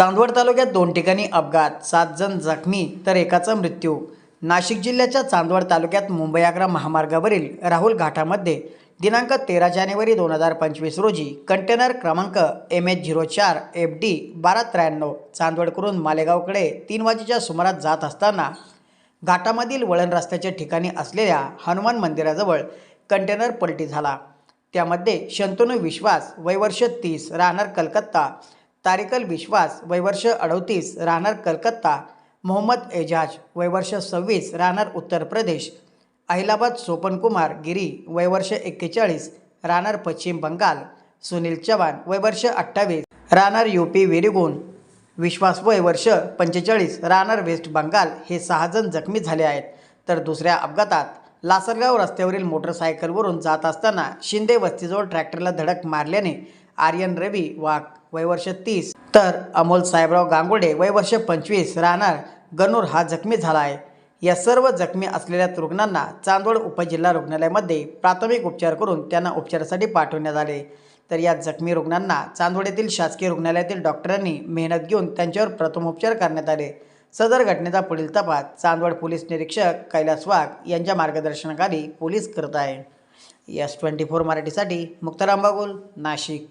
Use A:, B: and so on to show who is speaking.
A: चांदवड तालुक्यात दोन ठिकाणी अपघात सात जण जखमी तर एकाचा मृत्यू. नाशिक जिल्ह्याच्या चांदवड तालुक्यात मुंबई आग्रा महामार्गावरील राहुल घाटामध्ये दिनांक तेरा जानेवारी दोन हजार पंचवीस रोजी कंटेनर क्रमांक एम एच झिरो चार एफ डी बारा त्र्याण्णव चांदवडकडून मालेगावकडे तीन वाजेच्या सुमारास जात असताना घाटामधील वळण रस्त्याच्या ठिकाणी असलेल्या हनुमान मंदिराजवळ कंटेनर पलटी झाला. त्यामध्ये शंतनू विश्वास वयवर्ष तीस राहणार कलकत्ता तारिकल विश्वास वयवर्ष अडतीस राहणार कलकत्ता मोहम्मद एजाज वयवर्ष सव्वीस राहणार उत्तर प्रदेश अहिलाबाद सोपनकुमार गिरी वयवर्ष एक्केचाळीस राहणार पश्चिम बंगाल सुनील चव्हाण वयवर्ष अठ्ठावीस राहणार यू पी विरिगुण विश्वास वय वर्ष पंचेचाळीस राहणार वेस्ट बंगाल हे सहाजण जखमी झाले आहेत. तर दुसऱ्या अपघातात लासलगाव रस्त्यावरील मोटरसायकलवरून जात असताना शिंदे वस्तीजवळ ट्रॅक्टरला धडक मारल्याने आर्यन रवी वाघ वयवर्ष तीस. तर अमोल साहेबराव गांगुडे वयवर्ष पंचवीस. राहणार गणूर हा जखमी झाला आहे या सर्व जखमी असलेल्या रुग्णांना चांदोड उपजिल्हा रुग्णालयामध्ये प्राथमिक उपचार करून त्यांना उपचारासाठी पाठवण्यात आले. तर या जखमी रुग्णांना चांदोड येथील शासकीय रुग्णालयातील डॉक्टरांनी मेहनत घेऊन त्यांच्यावर प्रथमोपचार करण्यात आले. सदर घटनेचा पुढील तपास चांदवड पोलीस निरीक्षक कैलास वाघ यांच्या मार्गदर्शनाखाली पोलीस करत आहे. एस ट्वेंटी फोर मराठीसाठी मुक्ताराम बागुल नाशिक.